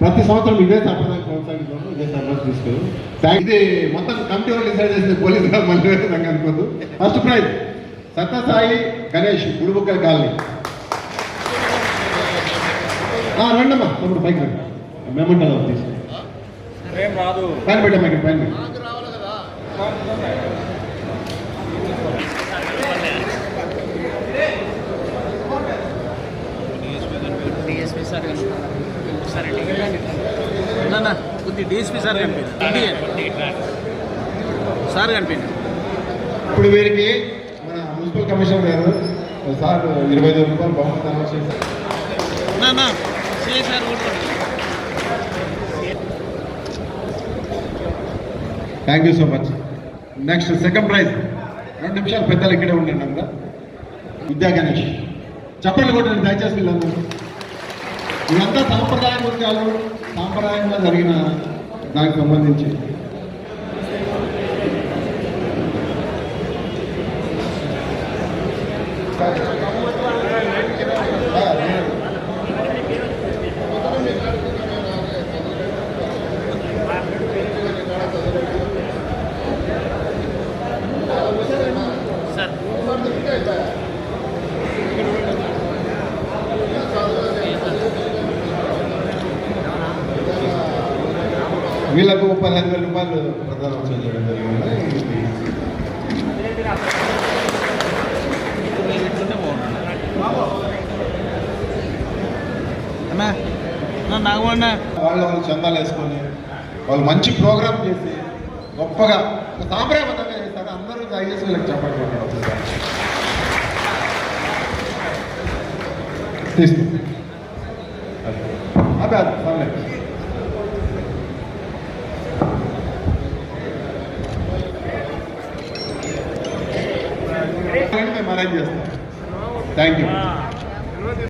ప్రతి సంవత్సరం ఇదే సంప్రదాయం కొనసాగిస్తాము ఇదే సంప్రదాయం తీసుకెళ్ళి ఇది మొత్తం కమిటీ వాళ్ళు డిసైడ్ చేసిన పోలీసు గారు మళ్ళీ సంగతి అనుకోదు first prize Satyasai Ganesh Gudibukkala colony. ఆ, రండమ్మా తమ్ముడు పైకి రండి. మేమంటారు తీసు ఏం రాదు. పైన ఇక్కడ పైన పెట్టు. డిఎస్పీ సార్ సరే అన్న కొద్ది డిఎస్పీ సార్ కనిపించింది సార్ కనిపించింది ఇప్పుడు వీరికి మన మున్సిపల్ కమిషనర్ గారు సార్ ఇరవై ఐదు రూపాయలు బహుమతి thank you so much next second prize రెండు నిమిషాలు పెద్దలు ఇక్కడే ఉండండి అంతా విద్యా గణేష్. చెప్పండి కొట్టండి దయచేసి వీళ్ళందరూ. ఇదంతా సాంప్రదాయ నృత్యాలు సాంప్రదాయంగా జరిగిన దానికి సంబంధించి సార్ వీళ్ళకు పదిహేను వేల రూపాయలు ప్రధానోత్సవం చేయడం జరిగింది నాగమన్న వాళ్ళ వాళ్ళు చందాలు వేసుకొని వాళ్ళు మంచి ప్రోగ్రామ్ చేసి గొప్పగా సాంప్రదాయబద్ధంగా చేస్తారు అందరూ దయచేసి వీళ్ళకి చెప్పండి ఒకసారి. తీసుకో. అదే అదే మేము అరేంజ్ చేస్తాం. Thank you